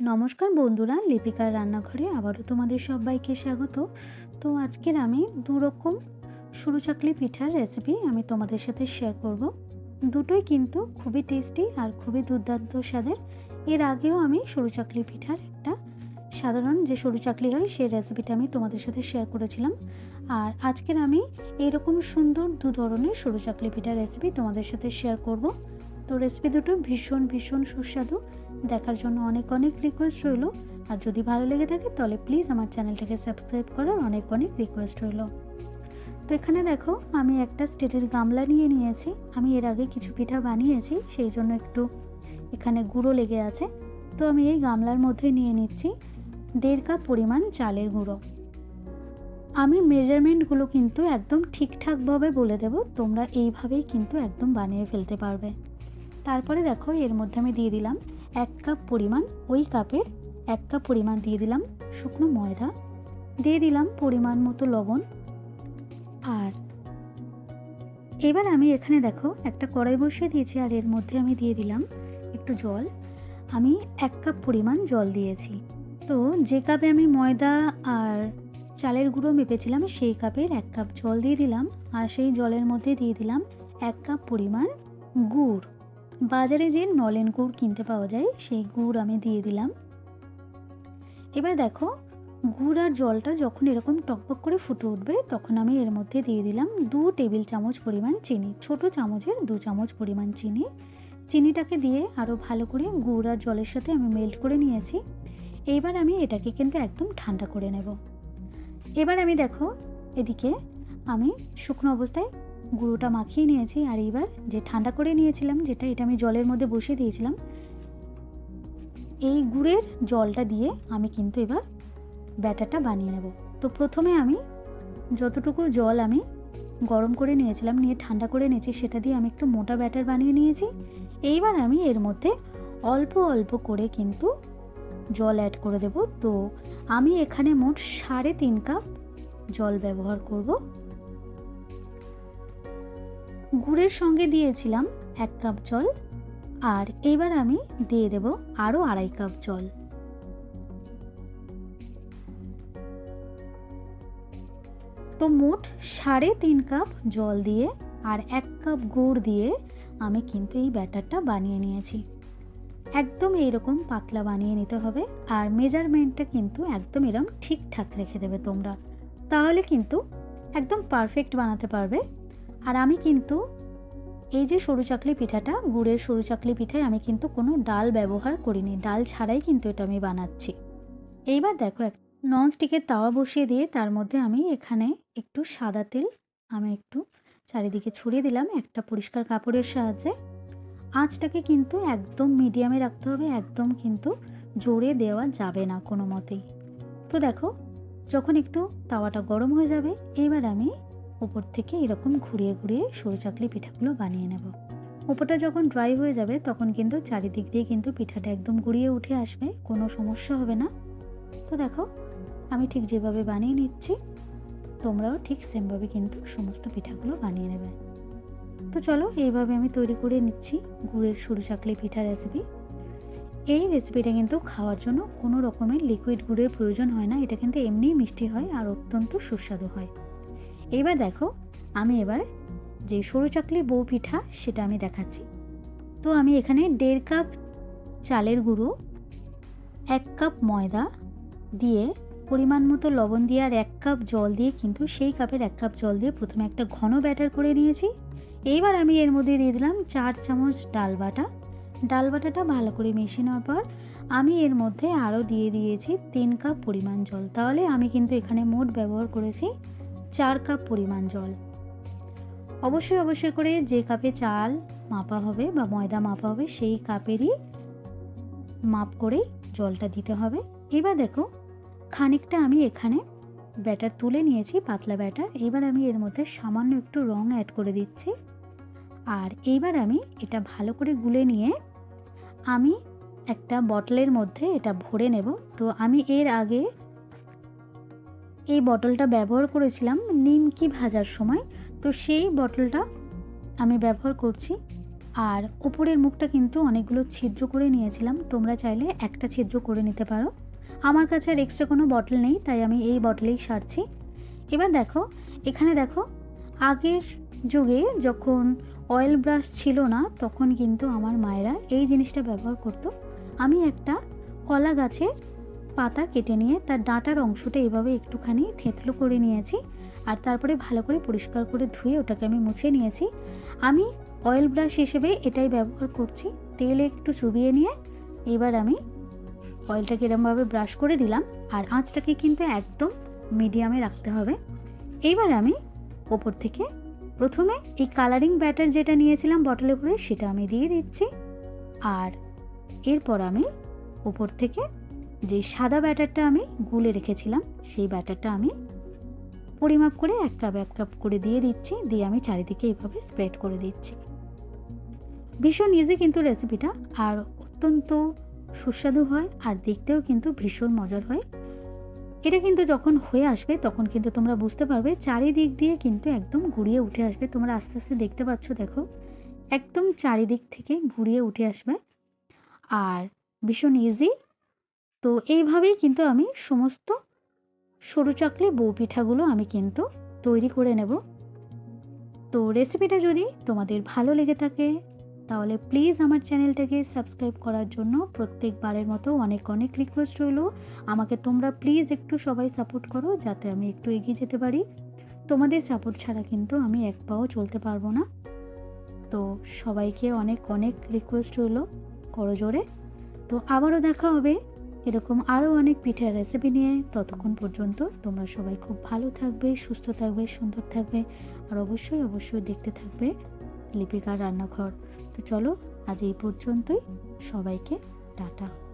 নমস্কার বন্ধুরা, লিপিকার রান্নাঘরে আবারও তোমাদের সবাইকে স্বাগত। তো আজকের আমি দু রকম সরু চাকলি পিঠার রেসিপি আমি তোমাদের সাথে শেয়ার করব। দুটোই কিন্তু খুবই টেস্টি আর খুবই দুর্দান্ত স্বাদের। এর আগেও আমি সরু চাকলি পিঠার একটা সাধারণ যে সরু চাকলি হয়, সেই রেসিপিটা আমি তোমাদের সাথে শেয়ার করেছিলাম। আর আজকের আমি এরকম সুন্দর দু ধরনের সরু চাকলি পিঠার রেসিপি তোমাদের সাথে শেয়ার করব। তো রেসিপি দুটো ভীষণ ভীষণ সুস্বাদু। দেখার জন্য অনেক অনেক রিকোয়েস্ট রইল। আর যদি ভালো লেগে থাকে, তাহলে প্লিজ আমার চ্যানেলটাকে সাবস্ক্রাইব করার অনেক অনেক রিকোয়েস্ট রইল। তো এখানে দেখো, আমি একটা স্টিলের গামলা নিয়ে নিয়েছি। আমি এর আগে কিছু পিঠা বানিয়েছি, সেই জন্য একটু এখানে গুঁড়ো লেগে আছে। তো আমি এই গামলার মধ্যে নিয়ে নিচ্ছি দেড় কাপ পরিমাণ চালের গুঁড়ো। আমি মেজারমেন্টগুলো কিন্তু একদম ঠিকঠাকভাবে বলে দেব, তোমরা এইভাবেই কিন্তু একদম বানিয়ে ফেলতে পারবে। তারপরে দেখো এর মধ্যে আমি দিয়ে দিলাম এক কাপ পরিমাণ ওই কাপের এক কাপ পরিমাণ দিয়ে দিলাম শুকনো ময়দা, দিয়ে দিলাম পরিমাণ মতো লবণ আর এবার আমি এখানে দেখো একটা কড়াই বসিয়ে দিয়েছি আর এর মধ্যে আমি দিয়ে দিলাম একটু জল। আমি এক কাপ পরিমাণ জল দিয়েছি। তো যে কাপে আমি ময়দা আর চালের গুঁড়ো মেপেছিলাম সেই কাপের এক কাপ জল দিয়ে দিলাম আর সেই জলের মধ্যে দিয়ে দিলাম এক কাপ পরিমাণ গুড়। বাজারে যে নলেন গুড় কিনতে পাওয়া যায়, সেই গুড় আমি দিয়ে দিলাম। এবার দেখো, গুড় আর জলটা যখন এরকম টকবক করে ফুটে উঠবে, তখন আমি এর মধ্যে দিয়ে দিলাম দু টেবিল চামচ পরিমাণ চিনি, ছোট চামচের দু চামচ পরিমাণ চিনি। চিনিটাকে দিয়ে আরও ভালো করে গুড় আর জলের সাথে আমি মেল্ট করে নিয়েছি। এইবার আমি এটাকে কিন্তু একদম ঠান্ডা করে নেব। এবার আমি দেখো, এদিকে আমি শুকনো অবস্থায় গুঁড়োটা মাখিয়ে নিয়েছি আর এইবার যে ঠান্ডা করে নিয়েছিলাম, যেটা এটা আমি জলের মধ্যে বসিয়ে দিয়েছিলাম, এই গুড়ের জলটা দিয়ে আমি কিন্তু এবার ব্যাটারটা বানিয়ে নেব। তো প্রথমে আমি যতটুকু জল আমি গরম করে নিয়েছিলাম, নিয়ে ঠান্ডা করে নিয়েছি, সেটা দিয়ে আমি একটু মোটা ব্যাটার বানিয়ে নিয়েছি। এইবার আমি এর মধ্যে অল্প অল্প করে কিন্তু জল অ্যাড করে দেব। তো আমি এখানে মোট সাড়ে তিন কাপ জল ব্যবহার করব। গুড়ের সঙ্গে দিয়েছিলাম এক কাপ জল, আর এবার আমি দিয়ে দেব আরও আড়াই কাপ জল। তো মোট সাড়ে তিন কাপ জল দিয়ে আর এক কাপ গুড় দিয়ে আমি কিন্তু এই ব্যাটারটা বানিয়ে নিয়েছি। একদম এইরকম পাতলা বানিয়ে নিতে হবে, আর মেজারমেন্টটা কিন্তু একদম এরকম ঠিকঠাক রেখে দেবে তোমরা। তাহলে কিন্তু একদম পারফেক্ট বানাতে পারবে। আর আমি কিন্তু এই যে সরু চাকলি পিঠাটা, গুড়ের সরু চাকলি পিঠায় আমি কিন্তু কোনো ডাল ব্যবহার করিনি। ডাল ছাড়াই কিন্তু এটা আমি বানাচ্ছি। এইবার দেখো এক ননস্টিকের তাওয়া বসিয়ে দিয়ে তার মধ্যে আমি এখানে একটু সাদা তেল, আমি একটু চারিদিকে ছড়িয়ে দিলাম একটা পরিষ্কার কাপড়ের সাহায্যে। আঁচটাকে কিন্তু একদম মিডিয়ামে রাখতে হবে, একদম কিন্তু জোরে দেওয়া যাবে না কোনো মতেই। তো দেখো, যখন একটু তাওয়াটা গরম হয়ে যাবে এবার আমি উপর থেকে এরকম ঘুরিয়ে ঘুরিয়ে সরু চাকলি পিঠাগুলো বানিয়ে নেব। উপরটা যখন ড্রাই হয়ে যাবে, তখন কিন্তু চারিদিক দিয়ে কিন্তু পিঠাটা একদম গুড়িয়ে উঠে আসবে, কোনো সমস্যা হবে না। তো দেখো, আমি ঠিক যেভাবে বানিয়ে নিচ্ছি, তোমরাও ঠিক সেমভাবে কিন্তু সমস্ত পিঠাগুলো বানিয়ে নেবে। তো চলো, এইভাবে আমি তৈরি করে নিচ্ছি গুড়ের সরু চাকলি পিঠা রেসিপি এই রেসিপিটা কিন্তু খাওয়ার জন্য কোনো রকমের লিকুইড গুড়ের প্রয়োজন হয় না, এটা কিন্তু এমনিই মিষ্টি হয় আর অত্যন্ত সুস্বাদু হয়। এবার দেখো, আমি এবার যে সরু চাকলি বউ পিঠা সেটা আমি দেখাচ্ছি। তো আমি এখানে দেড় কাপ চালের গুঁড়ো, এক কাপ ময়দা দিয়ে পরিমাণ মতো লবণ দিয়ে আর এক কাপ জল দিয়ে কিন্তু সেই কাপের এক কাপ জল দিয়ে প্রথমে একটা ঘন ব্যাটার করে নিয়েছি। এইবার আমি এর মধ্যে দিয়ে দিলাম চার চামচ ডাল বাটা। ডাল বাটাটা ভালো করে মিশিয়ে নেওয়ার পর আমি এর মধ্যে আরও দিয়ে দিয়েছি তিন কাপ পরিমাণ জল। তাহলে আমি কিন্তু এখানে মোট ব্যবহার করেছি চার কাপ পরিমাণ জল। অবশ্যই অবশ্যই করে যে কাপে চাল মাপা হবে বা ময়দা মাপা হবে, সেই কাপেরই মাপ করেই জলটা দিতে হবে। এবার দেখো, খানিকটা আমি এখানে ব্যাটার তুলে নিয়েছি, পাতলা ব্যাটার। এবার আমি এর মধ্যে সামান্য একটু রং অ্যাড করে দিচ্ছি। আর এইবার আমি এটা ভালো করে গুলে নিয়ে আমি একটা বটলের মধ্যে এটা ভরে নেব। তো আমি এর আগে এই বটলটা ব্যবহার করেছিলাম নিমকি ভাজার সময়। তো সেই বটলটা আমি ব্যবহার করছি। আর উপরের মুখটা কিন্তু অনেকগুলো ছিদ্র করে নিয়েছিলাম। তোমরা চাইলে একটা ছিদ্র করে নিতে পারো। আমার কাছে আর এক্সট্রা কোনো বটল নেই, তাই আমি এই বটলেই সারছি। এবার দেখো, এখানে দেখো, আগের যুগে যখন অয়েল ব্রাশ ছিল না, তখন কিন্তু আমার মায়েরা এই জিনিসটা ব্যবহার করতো। আমি একটা কলা গাছের পাতা কেটে নিয়ে তার ডাঁটার অংশটা এভাবে একটুখানি থেঁতলো করে নিয়েছি আর তারপরে ভালো করে পরিষ্কার করে ধুয়ে ওটাকে আমি মুছে নিয়েছি। আমি অয়েল ব্রাশ হিসেবে এটাই ব্যবহার করছি, তেল একটু চুবিয়ে নিয়ে এবার আমি অয়েলটাকে এরমভাবে ব্রাশ করে দিলাম আর আঁচটাকে কিন্তু একদম মিডিয়ামে রাখতে হবে। এইবার আমি ওপর থেকে প্রথমে এই কালারিং ব্যাটার যেটা নিয়েছিলাম বটলে ভরে সেটা আমি দিয়ে দিচ্ছি। আর এরপর আমি ওপর থেকে যে সাদা ব্যাটারটা আমি গুলে রেখেছিলাম, সেই ব্যাটারটা আমি পরিমাপ করে এক কাপ এক কাপ করে দিয়ে দিচ্ছি, দিয়ে আমি চারিদিকে এইভাবে স্প্রেড করে দিচ্ছি। ভীষণ ইজি কিন্তু রেসিপিটা আর অত্যন্ত সুস্বাদু হয়, আর দেখতেও কিন্তু ভীষণ মজার হয়। এটা কিন্তু যখন হয়ে আসবে, তখন কিন্তু তোমরা বুঝতে পারবে, চারিদিক দিয়ে কিন্তু একদম ঘুরিয়ে উঠে আসবে। তোমরা আস্তে আস্তে দেখতে পাচ্ছ, দেখো, একদম চারিদিক থেকে ঘুরিয়ে উঠে আসবে। আর ভীষণ ইজি তো এইভাবেই কিন্তু আমি সমস্ত সরু চাকলে বউ পিঠাগুলো আমি কিন্তু তৈরি করে নেব। তো রেসিপিটা যদি তোমাদের ভালো লেগে থাকে, তাহলে প্লিজ আমার চ্যানেলটাকে সাবস্ক্রাইব করার জন্য প্রত্যেকবারের মতো অনেক অনেক রিকোয়েস্ট রইল। আমাকে তোমরা প্লিজ একটু সবাই সাপোর্ট করো যাতে আমি একটু এগিয়ে যেতে পারি। তোমাদের সাপোর্ট ছাড়া কিন্তু আমি এক পাও চলতে পারব না। তো সবাইকে অনেক অনেক রিকোয়েস্ট রইল। করো জোরে তো আবারও দেখা হবে এরকম আরও অনেক পিঠার রেসিপি নিয়ে ততক্ষণ পর্যন্ত তোমরা সবাই খুব ভালো থাকবে, সুস্থ থাকবে, সুন্দর থাকবে আর অবশ্যই অবশ্যই দেখতে থাকবে লিপিকার রান্নাঘর। তো চলো আজ এই পর্যন্তই। সবাইকে টাটা।